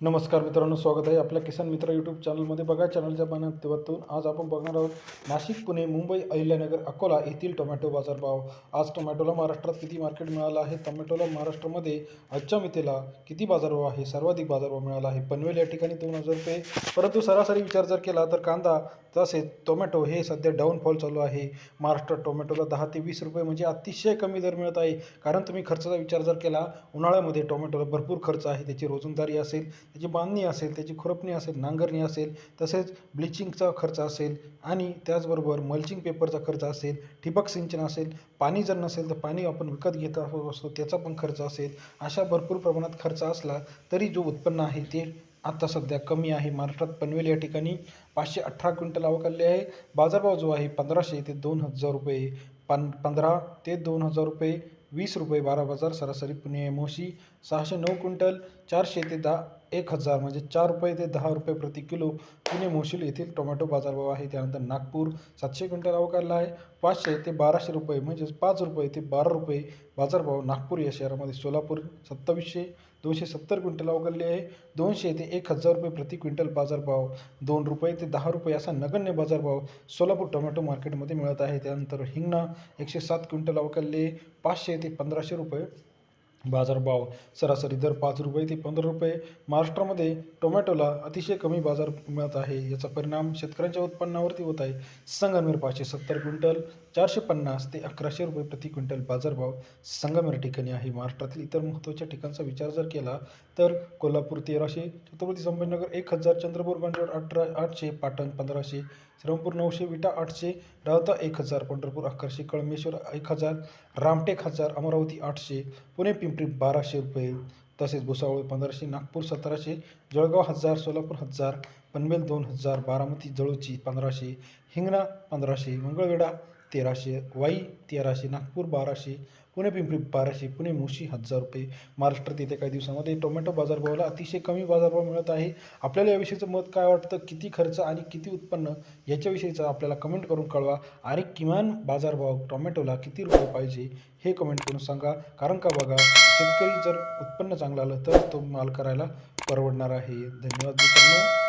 नमस्कार मित्रांनो स्वागत आहे आपल्या किसान मित्र यूट्यूब चॅनलमध्ये बघा चॅनलच्या माध्यमातून आज आपण बघणार आहोत नाशिक पुणे मुंबई अहिल्यानगर अकोला येथील टोमॅटो बाजारभाव आज टोमॅटोला महाराष्ट्रात किती मार्केट मिळालं आहे? टोमॅटोला महाराष्ट्रामध्ये आजच्या मितीला किती बाजारभाव आहे? सर्वाधिक बाजारभाव मिळाला आहे. पनवेल या ठिकाणी दोन हजार रुपये. परंतु सरासरी विचार जर केला तर कांदा तसेच टोमॅटो हे सध्या डाऊनफॉल चालू आहे. महाराष्ट्रात टोमॅटोला दहा ते वीस रुपये म्हणजे अतिशय कमी दर मिळत आहे. कारण तुम्ही खर्चाचा विचार जर केला उन्हाळ्यामध्ये टोमॅटोला भरपूर खर्च आहे. त्याची रोजंदारी असेल त्याची बांधणी असेल त्याची खुरपणी असेल नांगरणी असेल तसेच ब्लिचिंगचा खर्च असेल आणि त्याचबरोबर मल्चिंग पेपरचा खर्च असेल ठिबक सिंचन असेल पाणी जर नसेल तर पाणी आपण विकत घेत असतो त्याचा पण खर्च असेल. अशा भरपूर प्रमाणात खर्च असला तरी जो उत्पन्न आहे ते आता सध्या कमी आहे. महाराष्ट्रात पनवेल या ठिकाणी पाचशे अठरा क्विंटल अवकालले आहे. बाजारभाव जो आहे पंधराशे ते दोन हजार रुपये. पन पंधरा ते दोन हजार रुपये वीस रुपये बारा बाजार सरासरी पुणे मोशी सहाशे नऊ क्विंटल चारशे ते दहा एक हजार म्हणजे चार रुपये ते दहा रुपये प्रति किलो पुणे मोशील येथील टोमॅटो बाजारभाव आहे. त्यानंतर नागपूर सातशे क्विंटल अवकाळला आहे. पाचशे ते बाराशे रुपये म्हणजेच पाच रुपये ते बारा रुपये बाजारभाव नागपूर या शहरामध्ये सोलापूर सत्तावीसशे दोनशे सत्तर क्विंटल अवकारले आहे. दोनशे ते एक हजार रुपये प्रति क्विंटल बाजारभाव दोन रुपये ते दहा रुपये असा नगण्य बाजारभाव सोलापूर टोमॅटो मार्केटमध्ये मिळत आहे. त्यानंतर हिंगणा एकशे सात क्विंटल अवकाळले पाचशे ते पंधराशे रुपये बाजारभाव सरासरी दर पाच रुपये ते पंधरा रुपये. महाराष्ट्रामध्ये टोमॅटोला अतिशय कमी बाजार मिळत आहे. याचा परिणाम शेतकऱ्यांच्या उत्पन्नावरती होत आहे. संगमेर पाचशे सत्तर क्विंटल चारशे पन्नास ते अकराशे रुपये प्रति क्विंटल बाजारभाव संगमेर ठिकाणी आहे. महाराष्ट्रातील इतर महत्त्वाच्या ठिकाणचा विचार जर केला तर कोल्हापूर तेराशे छत्रपती संभाजीनगर एक हजार चंद्रपूर गंजोड अठरा आठशे पाटण पंधराशे श्रमपूर नऊशे विटा आठशे रावता एक हजार पंढरपूर अकराशे कळमेश्वर एक हजार रामटेक हजार अमरावती आठशे पुणे पिंपरी बाराशे रुपये तसेच भुसावळ पंधराशे नागपूर सतराशे जळगाव हजार सोलापूर हजार पनवेल दोन हजार बारामती जळूची पंधराशे हिंगणा पंधराशे मंगळवेढा तेराशे वाई तेराशे नागपूर बाराशे पुणे पिंपरी बाराशे पुणे मोशी हजार रुपये. महाराष्ट्रात येत्या काही दिवसामध्ये टोमॅटो बाजारभावाला अतिशय कमी बाजारभाव मिळत आहे. आपल्याला याविषयीचं मत काय वाटतं? किती खर्च आणि किती उत्पन्न? याच्याविषयीचं आपल्याला कमेंट करून कळवा. आणि किमान बाजारभाव टोमॅटोला किती रुपये पाहिजे? हे कमेंट करून सांगा. कारण का बघा शेतकरी जर उत्पन्न चांगलं आलं तर तो माल करायला परवडणार आहे. धन्यवाद मित्रांनो.